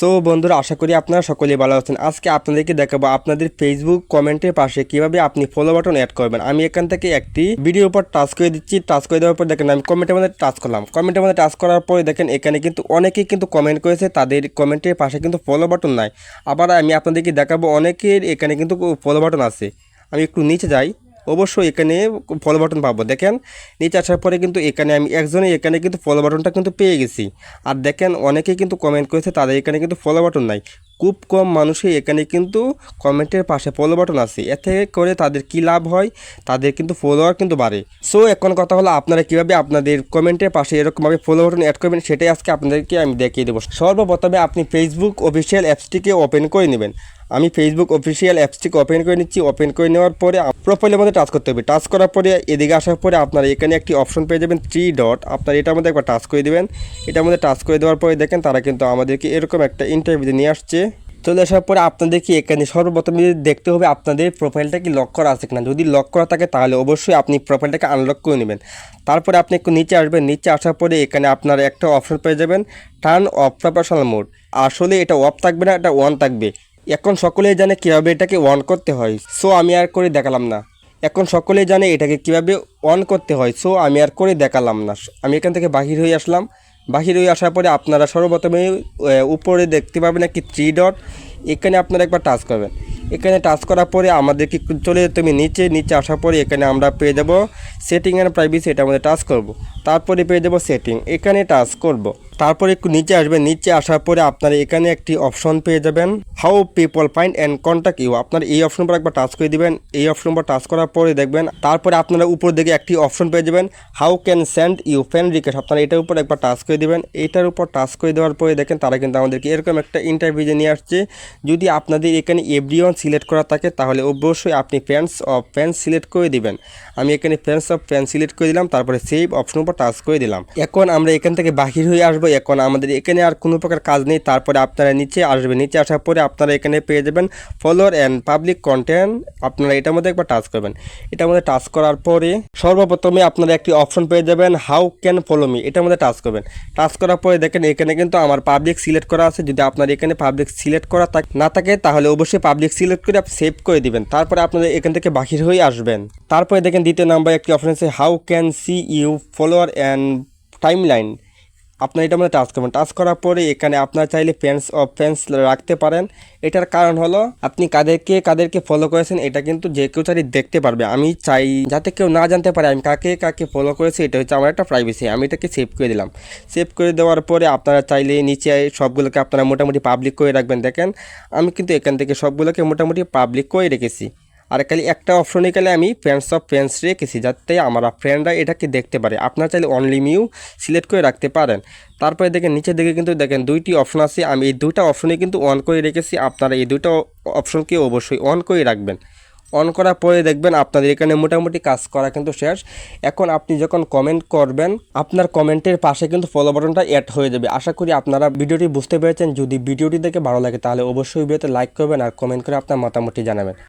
So বন্ধুরা, আশা করি আপনারা সকলেই ভালো আছেন। আজকে আপনাদেরকে দেখাবো আপনাদের ফেসবুক কমেন্টের পাশে কীভাবে আপনি ফলো বাটন অ্যাড করবেন। আমি এখান থেকে একটি ভিডিওর উপর টাচ করে দিচ্ছি। টাচ করে দেওয়ার পর দেখেন, আমি কমেন্টের মধ্যে টাচ করলাম। কমেন্টের মধ্যে টাচ করার পরে দেখেন, এখানে কিন্তু অনেকেই কিন্তু কমেন্ট করেছে, তাদের কমেন্টের পাশে কিন্তু ফলো বাটন নাই। আবার আমি আপনাদেরকে দেখাবো, অনেকের এখানে কিন্তু ফলো বাটন আছে। আমি একটু নিচে যাই। অবশ্যই এখানে ফলো বাটন পাবো। দেখেন, নিচে আসার পরে কিন্তু এখানে আমি একজনে এখানে কিন্তু ফলো বাটনটা কিন্তু পেয়ে গেছি। আর দেখেন অনেকেই কিন্তু কমেন্ট করেছে, তাদের এখানে কিন্তু ফলো বাটন নাই। খুব কম মানুষই এখানে কিন্তু কমেন্টের পাশে ফলো বাটন আছে। এতে করে তাদের কি লাভ হয়? তাদের কিন্তু ফলোয়ার কিন্তু বাড়ে। সো এখন কথা হলো আপনারা কীভাবে আপনাদের কমেন্টের পাশে এরকমভাবে ফলো বাটন অ্যাড করবেন, সেটাই আজকে আপনাদেরকে আমি দেখিয়ে দেবো। সর্বপ্রথমে আপনি ফেসবুক অফিসিয়াল অ্যাপসটিকে ওপেন করে নেবেন। আমি ফেসবুক অফিসিয়াল অ্যাপসটিকে ওপেন করে নিচ্ছি। ওপেন করে নেওয়ার পরে প্রোফাইলের মধ্যে টাচ করতে হবে। টাচ করার পরে এদিকে আসার পরে আপনারা এখানে একটি অপশন পেয়ে যাবেন থ্রি ডট আপনার এটার মধ্যে একবার টাচ করে দেবেন। এটার মধ্যে টাচ করে দেওয়ার পরে দেখেন তারা কিন্তু আমাদেরকে এরকম একটা ইন্টারভিউ নিয়ে আসছে। চলে আসার পরে আপনাদেরকে এখানে সর্বপ্রথমে দেখতে হবে আপনাদের প্রোফাইলটা কি লক করা আছে কিনা। যদি লক করা থাকে তাহলে অবশ্যই আপনি প্রোফাইলটাকে আনলক করে নেবেন। তারপরে আপনি একটু নিচে আসবেন। নিচে আসার পরে এখানে আপনার একটা অপশন পেয়ে যাবেন টার্ন অফ প্রফেশনাল মোড আসলে এটা অফ থাকবে না, এটা অন থাকবে। এখন সকলেই জানে কীভাবে এটাকে অন করতে হয়। সো আমি আর করে দেখালাম না। এখন সকলেই জানে এটাকে কীভাবে অন করতে হয়। সো আমি আর করে দেখালাম না। আমি এখান থেকে বাহির হয়ে আসলাম। বাহির হয়ে আসার পরে আপনারা সর্বপ্রথমে উপরে দেখতে পাবেন একটি থ্রি ডট এখানে আপনারা একবার টাচ করবেন। এখানে টাচ করার পরে আমাদেরকে চলে যেতে হবে নিচে। নিচে আসার পরে এখানে আমরা পেয়ে যাব সেটিং অ্যান্ড প্রাইভেসি এটা আমাদের টাচ করব। তারপরে পেয়ে যাব সেটিং এখানে টাচ করব। তারপরে একটু নিচে আসবেন নিচে আসার পরে আপনারা এখানে একটি অপশন পেয়ে যাবেন how people find and contact you আপনার এই অপশন পর একবার টাচ করে দিবেন। এই অপশন পর টাচ করার পরে দেখবেন, তারপরে আপনারা উপর দিকে একটি অপশন পেয়ে যাবেন how can send you friend request আপনারা এটার উপর একবার টাচ করে দিবেন। এটার উপর টাচ করে দেওয়ার পরে দেখেন তারা কিন্তু আমাদেরকে এরকম একটা ইন্টারভিউ নিয়ে আসছে। যদি আপনাদের এখানে এভরিওয়ান সিলেক্ট করা থাকে, তাহলে অবশ্যই আপনি ফ্রেন্ডস অফ ফ্রেন্ডস সিলেক্ট করে দিবেন। আমি এখানে ফ্রেন্ডস অফ ফ্রেন্ডস সিলেক্ট করে দিলাম, তারপরে সেভ অপশন উপর টাচ করে দিলাম। এখন আমরা এখান থেকে বাহির হয়ে আসব, এখন আমাদের এখানে আর কোনো প্রকার কাজ নেই, তারপরে আপনারা নিচে আসবেন। নিচে আসার পরে আপনারা এখানে পেয়ে যাবেন ফলোয়ার অ্যান্ড পাবলিক কন্টেন্ট আপনারা এটার মধ্যে একবার টাচ করবেন। এটার মধ্যে টাচ করার পরে সর্বপ্রথমে আপনারা একটি অপশন পেয়ে যাবেন হাউ ক্যান ফলো মি এটার মধ্যে টাচ করবেন। টাচ করার পরে দেখেন, এখানে কিন্তু আমার পাবলিক সিলেক্ট করা আছে। যদি আপনার এখানে পাবলিক সিলেক্ট করা না থাকে, তাহলে অবশ্যই পাবলিক সিলেক্ট করে আপনি সেভ করে দিবেন। তারপরে আপনাদের এখান থেকে বাহির হয়ে আসবেন। তারপরে দেখেন দ্বিতীয় নাম্বার একটি অপশন আছে how can see you follower and timeline আপনার এটার মধ্যে টাচ করবেন। টাচ করার পরে এখানে আপনার চাইলে ফ্যান্স অফ ফ্যান্স রাখতে পারেন। এটার কারণ হলো, আপনি কাদেরকে কাদেরকে ফলো করেছেন, এটা কিন্তু যে কেউ চাই দেখতে পারবে। আমি চাই যাতে কেউ না জানতে পারে আমি কাকে কাকে ফলো করেছি, এটা হচ্ছে আমার একটা প্রাইভেসি আমি এটাকে সেভ করে দিলাম। সেভ করে দেওয়ার পরে আপনারা চাইলে নিচে সবগুলোকে আপনারা মোটামুটি পাবলিক করে রাখবেন। দেখেন, আমি কিন্তু এখান থেকে সবগুলোকে মোটামুটি পাবলিক করে রেখেছি। আর খালি একটা অপশনে গেলে আমি ফ্রেন্ডস অফ ফ্রেন্ডস রেখেছি, যাতে আমার ফ্রেন্ডরা এটাকে দেখতে পারে। আপনারা চাইলে অনলি মিউ সিলেক্ট করে রাখতে পারেন। তারপরে দেখেন নিচে দিকে কিন্তু দেখেন দুইটি অপশন আছে। আমি এই দুইটা অপশনে কিন্তু অন করে রেখেছি। আপনারা এই দুইটা অপশনকে অবশ্যই অন করে রাখবেন। অন করার পরে দেখবেন আপনাদের এখানে মোটামুটি কাজ করা কিন্তু শেষ। এখন আপনি যখন কমেন্ট করবেন, আপনার কমেন্টের পাশে কিন্তু ফলো বাটনটা অ্যাড হয়ে যাবে। আশা করি আপনারা ভিডিওটি বুঝতে পেরেছেন। যদি ভিডিওটি দেখে ভালো লাগে, তাহলে অবশ্যই ভিডিওতে লাইক করবেন আর কমেন্ট করে আপনার মতামতটি জানাবেন।